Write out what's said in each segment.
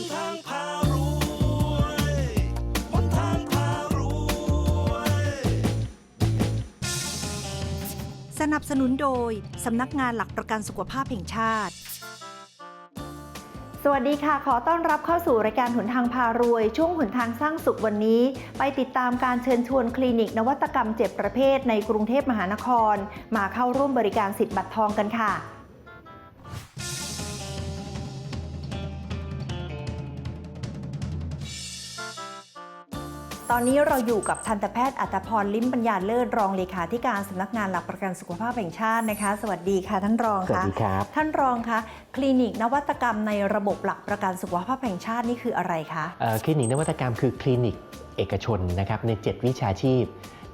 นทางพารวยหนทางพารวย สนับสนุนโดย สำนักงานหลักประกันสุขภาพแห่งชาติ สวัสดีค่ะ ขอต้อนรับเข้าสู่รายการหนทางพารวย ช่วงหนทางสร้างสุขวันนี้ ไปติดตามการเชิญชวนคลินิกนวัตกรรม7ประเภทในกรุงเทพมหานคร มาเข้าร่วมบริการสิทธิ์บัตรทองกันค่ะ ตอนนี้เราอยู่กับทันตแพทย์อัตพรลิ้มปัญญาเลิศรองเลขาธิการสำนักงานหลักประกันสุขภาพแห่งชาตินะคะ สวัสดีค่ะ ท่านรองสวัสค่ะดีครับท่านรองคะคลินิกนวัตกรรมในระบบหลักประกันสุขภาพแห่งชาตินี่คืออะไรคะเอ่อคลินิกนวัตกรรมคือคลินิกเอกชนนะครับใน 7 วิชาชีพ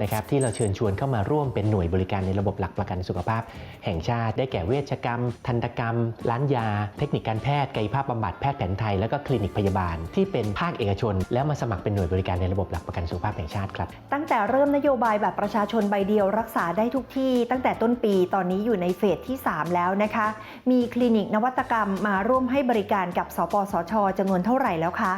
นะครับที่เราเชิญชวนเข้ามาร่วมเป็นหน่วยบริการในระบบหลักประกันสุขภาพ แห่งชาติ ได้แก่เวชกรรม ทันตกรรม ร้านยา เทคนิคการแพทย์กายภาพบำบัดแพทย์แผนไทย แล้วก็คลินิกพยาบาล ที่เป็นภาคเอกชน แล้วมาสมัครเป็นหน่วยบริการในระบบหลักประกันสุขภาพแห่งชาติครับตั้งแต่เริ่มนโยบายแบบประชาชนใบเดียวรักษาได้ทุกที่ ตั้งแต่ต้นปีตอนนี้อยู่ในเฟสที่ 3 แล้วนะคะ มีคลินิกนวัตกรรมมาร่วมให้บริการกับ สปสชจำนวนเท่าไหร่แล้วคะ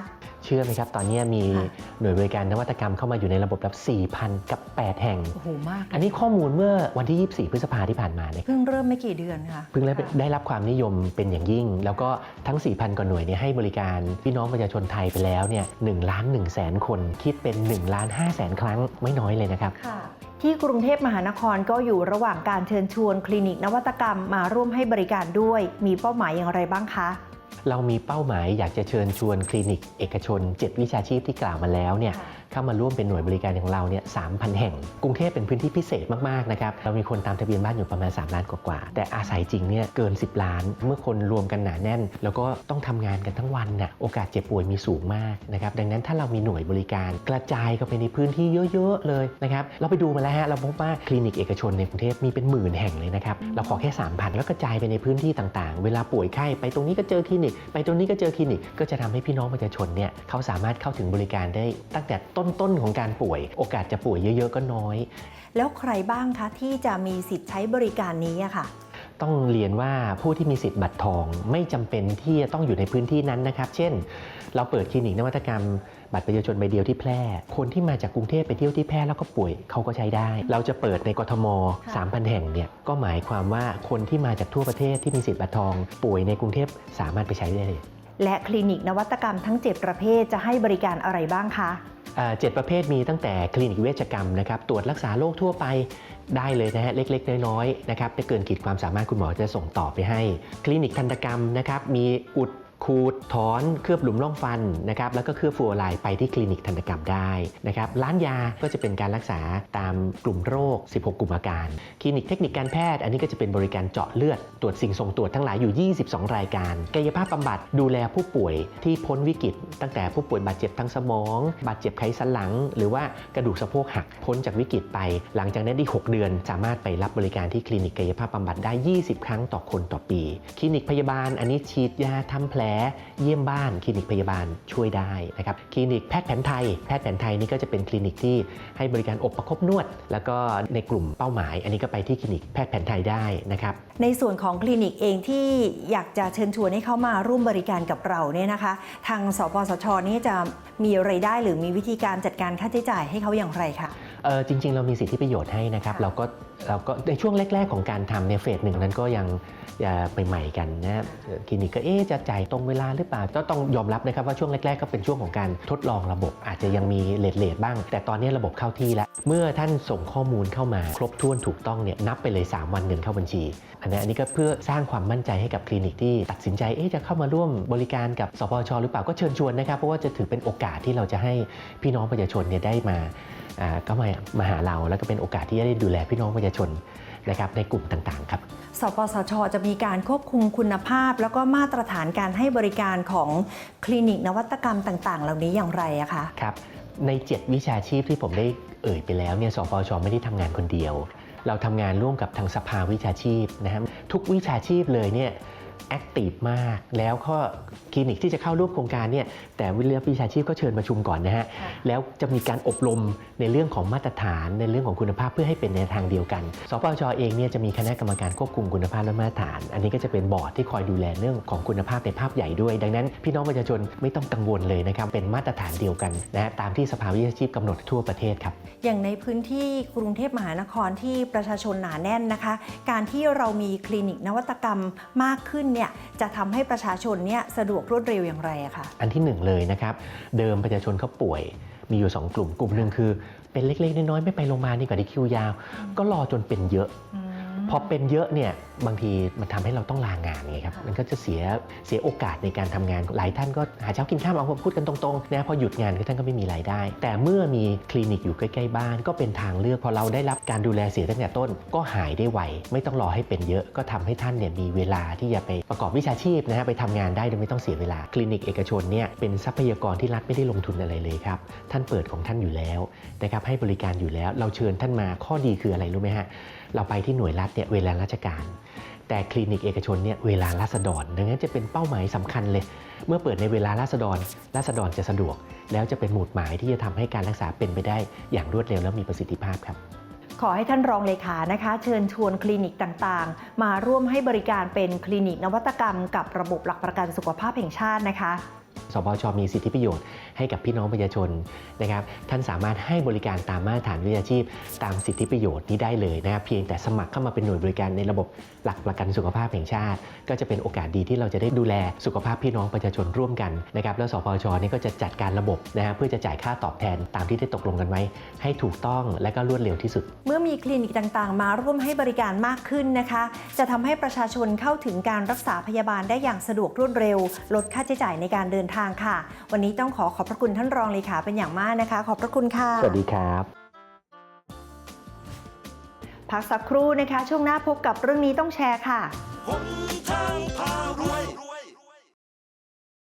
เชื่อไหมครับ ตอนนี้มีค่ะหน่วยบริการนวัตกรรมเข้ามาอยู่ในระบบรับ 4,000 กับ 8 แห่ง โอ้โห มาก อันนี้ข้อมูลเมื่อวันที่ 24 พฤษภาที่ผ่านมาเนี่ยเพิ่งเริ่มไม่กี่เดือนค่ะ เพิ่งได้ได้รับความนิยมเป็นอย่างยิ่ง แล้วก็ทั้ง 4,000 กว่าหน่วยเนี่ยให้บริการพี่น้องประชาชนไทยไปแล้วเนี่ย1ล้าน1แสนคนคิดเป็น1ล้าน5แสนครั้งไม่น้อยเลยนะครับค่ะที่กรุงเทพมหานครก็อยู่ระหว่างการเชิญชวนคลินิกนวัตกรรมมาร่วมให้บริการด้วย มีเป้าหมายอย่างไรบ้างคะ เรามีเป้าหมายอยากจะเชิญชวนคลินิกเอกชน 7 วิชาชีพที่กล่าวมาแล้วเนี่ยเข้ามาร่วมเป็นหน่วยบริการของเราเนี่ย3,000แห่ง กรุงเทพเป็นพื้นที่พิเศษมากๆนะครับ เรามีคนตามทะเบียนบ้านอยู่ประมาณ 3 ล้านกว่าๆแต่อาศัยจริงเนี่ยเกิน 10 ล้าน เมื่อคนรวมกันหนาแน่น แล้วก็ต้องทำงานกันทั้งวันน่ะโอกาสเจ็บป่วยมีสูงมากนะครับดังนั้นถ้าเรามีหน่วยบริการกระจายกันไปในพื้นที่เยอะๆเลยนะครับเราไปดูมาแล้วฮะเราพบว่าคลินิกเอกชนในกรุงเทพมีเป็นหมื่นแห่งเลยนะครับเราขอแค่3,000แล้วกระจายไปในพื้นที่ต่างๆ เวลาป่วยไข้ไปตรงนี้ก็เจอคลินิก ไปตรงนี้ก็เจอคลินิกก็จะทำให้พี่น้องประชาชนเนี่ยเขาสามารถเข้าถึงบริการได้ตั้งแต่ต้นๆของการป่วย โอกาสจะป่วยเยอะ ๆ ก็น้อย แล้วใครบ้างคะที่จะมีสิทธิ์ใช้บริการนี้อะค่ะ ต้องเรียนว่าผู้ที่มีสิทธิ์บัตรทองไม่จำเป็นที่จะต้องอยู่ในพื้นที่นั้นนะครับ เช่น เราเปิดคลินิกนวัตกรรม บัตรประชาชนใบเดียวที่แพร่ คนที่มาจากกรุงเทพไปเที่ยวที่แพร่แล้วก็ป่วยเขาก็ใช้ได้ เราจะเปิดในกทม ค่ะ 3,000 แห่งเนี่ยก็หมายความว่าคนที่มาจากทั่วประเทศที่มีสิทธิ์บัตรทอง ป่วยในกรุงเทพสามารถไปใช้ได้เลย และคลินิกนวัตกรรมทั้ง 7 ประเภทจะให้บริการอะไรบ้างคะอ่า เจ็ดประเภทมีตั้งแต่คลินิกเวชกรรมนะครับตรวจรักษาโรคทั่วไปได้เลยนะฮะเล็ก ๆ น้อยๆนะครับถ้าเกินขีดความสามารถคุณหมอจะส่งต่อไปให้ คลินิกทันตกรรมนะครับมีอุด ขูดถอนเคลือบหลุมร่องฟันนะครับแล้วก็เคลือบฟลูออไรด์ไปที่คลินิกทันตกรรมได้นะครับร้านยาก็จะเป็นการรักษาตามกลุ่มโรค 16 กลุ่มอาการ คลินิกเทคนิคการแพทย์ อันนี้ก็จะเป็นบริการเจาะเลือดตรวจสิ่งส่งตรวจทั้งหลายอยู่ 22 รายการ กายภาพบำบัดดูแลผู้ป่วยที่พ้นวิกฤต ตั้งแต่ผู้ป่วยบาดเจ็บทางสมอง บาดเจ็บไขสันหลัง หรือว่ากระดูกสะโพกหักพ้นจากวิกฤตไป หลังจากนั้นได้ 6 เดือน สามารถไปรับบริการที่คลินิกกายภาพบำบัดได้ 20 ครั้งต่อคนต่อปี คลินิกพยาบาลอันนี้ฉีดยาทำแผลเยี่ยมบ้านคลินิกพยาบาลช่วยได้นะครับคลินิกแพทย์แผนไทย แพทย์แผนไทยนี่ก็จะเป็นคลินิกที่ให้บริการอบประคบนวด แล้วก็ในกลุ่มเป้าหมาย อันนี้ก็ไปที่คลินิกแพทย์แผนไทยได้นะครับในส่วนของคลินิกเองที่อยากจะเชิญชวนให้เข้ามาร่วมบริการกับเราเนี่ยนะคะ ทางสปสชนี่จะมีไรายได้หรือมีวิธีการจัดการค่าใช้จ่ายให้เขาอย่างไรคะ เออจริง ๆ เรามีสิทธิประโยชน์ให้นะครับค่ะเราก็เราก็ในช่วงแรก ๆ ของการทำในยเฟสหนึ่งนั้นก็ยังอย่าไปใหม่กันนะเอ่อคลินิกก็เอ๊ะจะจ่ายตรงเวลาหรือเปล่าก็ต้องยอมรับนะครับว่าช่วงแรก ๆ ก็เป็นช่วงของการทดลองระบบอาจจะยังมีเลทเลทบ้าง แต่ตอนนี้ระบบเข้าที่แล้ว เมื่อท่านส่งข้อมูลเข้ามา ครบถ้วนถูกต้องเนี่ยนับไปเลย 3 วันเงินเข้าบัญชี อันนี้อันนี้ก็เพื่อสร้างความมั่นใจให้กับคลินิกที่ตัดสินใจเอ๊ะจะเข้ามาร่วมบริการกับสปชหรือเปล่าก็เชิญชวนนะครับเพราะว่าจะถือเป็นโอกาสที่เราจะให้พี่น้องประชาชนเนี่ยได้มาอ่า ก็มามาหาเราแล้วก็เป็นโอกาสที่จะได้ดูแลพี่น้องประชาชนนะครับในกลุ่มต่างๆครับสปสช จะมีการควบคุมคุณภาพ แล้วก็มาตรฐานการให้บริการของคลินิกนวัตกรรมต่าง ๆ เหล่านี้อย่างไรอะคะครับใน 7 วิชาชีพที่ผมได้เอ่ยไปแล้วเนี่ยสปชไม่ได้ทำงานคนเดียว เราทำงานร่วมกับทางสภาวิชาชีพนะครับทุกวิชาชีพเลยเนี่ย แอคทีฟมาก แล้วก็คลินิกที่จะเข้าร่วมโครงการเนี่ยแต่วิทยาวิชาชีพก็เชิญประชุมก่อนนะฮะค่ะแล้วจะมีการอบรมในเรื่องของมาตรฐานในเรื่องของคุณภาพเพื่อให้เป็นในทางเดียวกัน สปชเองเนี่ยจะมีคณะกรรมการควบคุมคุณภาพและมาตรฐาน อันนี้ก็จะเป็นบอร์ดที่คอยดูแลเรื่องของคุณภาพในภาพใหญ่ด้วย ดังนั้น พี่น้องประชาชนไม่ต้องกังวลเลยนะครับเป็นมาตรฐานเดียวกันนะฮะตามที่สภาวิชาชีพกำหนดทั่วประเทศครับอย่างในพื้นที่กรุงเทพมหานครที่ประชาชนหนาแน่นนะคะ การที่เรามีคลินิกนวัตกรรมมากขึ้นเนี่ยจะทำให้ประชาชนเนี่ยสะดวกรวดเร็วอย่างไรอะคะอันที่หนึ่งเลยนะครับ เดิมประชาชนเขาป่วยมีอยู่ 2 กลุ่มกลุ่มหนึ่งคือ เป็นเล็กๆน้อยๆไม่ไปโรงพยาบาลดีกว่าที่คิวยาว ก็รอจนเป็นเยอะ พอเป็นเยอะเนี่ยบางทีมันทำให้เราต้องลางานไงครับค่ะมันก็จะเสียเสียโอกาสในการทำงานหลายท่านก็หาเช้ากินข้ามเอาพูดกันตรงๆนะพอหยุดงานก็ท่านก็ไม่มีรายได้ แต่เมื่อมีคลินิกอยู่ใกล้ๆบ้าน ก็เป็นทางเลือกพอเราได้รับการดูแลเสียตั้งแต่ต้น ก็หายได้ไวไม่ต้องรอให้เป็นเยอะก็ทำให้ท่านเนี่ยมีเวลาที่จะไปประกอบวิชาชีพนะฮะไปทำงานได้โดยไม่ต้องเสียเวลาคลินิกเอกชนเนี่ยเป็นทรัพยากรที่รัฐไม่ได้ลงทุนอะไรเลยครับท่านเปิดของท่านอยู่แล้วนะครับให้บริการอยู่แล้ว เราเชิญท่านมาข้อดีคืออะไรรู้ไหมฮะเราไปที่หน่วยรัฐเนี่ยเวลาราชการ แต่คลินิกเอกชนเนี่ยเวลาราษฎร ดังนั้นจะเป็นเป้าหมายสำคัญเลย เมื่อเปิดในเวลาราษฎร ราษฎรจะสะดวก แล้วจะเป็นหมุดหมายที่จะทำให้การรักษาเป็นไปได้อย่างรวดเร็วและมีประสิทธิภาพครับขอให้ท่านรองเลขานะคะ เชิญชวนคลินิกต่างๆ มาร่วมให้บริการเป็นคลินิกนวัตกรรม กับระบบหลักประกันสุขภาพแห่งชาตินะคะ สปชมีสิทธิประโยชน์ให้กับพี่น้องประชาชนนะครับ ท่านสามารถให้บริการตามมาตรฐานวิชาชีพ ตามสิทธิประโยชน์นี้ได้เลยนะครับเพียงแต่สมัครเข้ามาเป็นหน่วยบริการในระบบหลักประกันสุขภาพแห่งชาติ ก็จะเป็นโอกาสดีที่เราจะได้ดูแลสุขภาพพี่น้องประชาชนร่วมกันนะครับแล้วสปชนี่ก็จะจัดการระบบนะฮะเพื่อจะจ่ายค่าตอบแทนตามที่ได้ตกลงกันไว้ ให้ถูกต้องและก็รวดเร็วที่สุด เมื่อมีคลินิกต่างๆ มาร่วมให้บริการมากขึ้นนะคะ จะทำให้ประชาชนเข้าถึงการรักษาพยาบาลได้อย่างสะดวกรวดเร็ว ลดค่าใช้จ่ายในการเดินทางค่ะ วันนี้ต้องขอขอบพระคุณท่านรองเลขาเป็นอย่างมากนะคะ ขอบพระคุณค่ะ สวัสดีครับพักสักครู่นะคะ ช่วงหน้าพบกับเรื่องนี้ต้องแชร์ค่ะหนทาง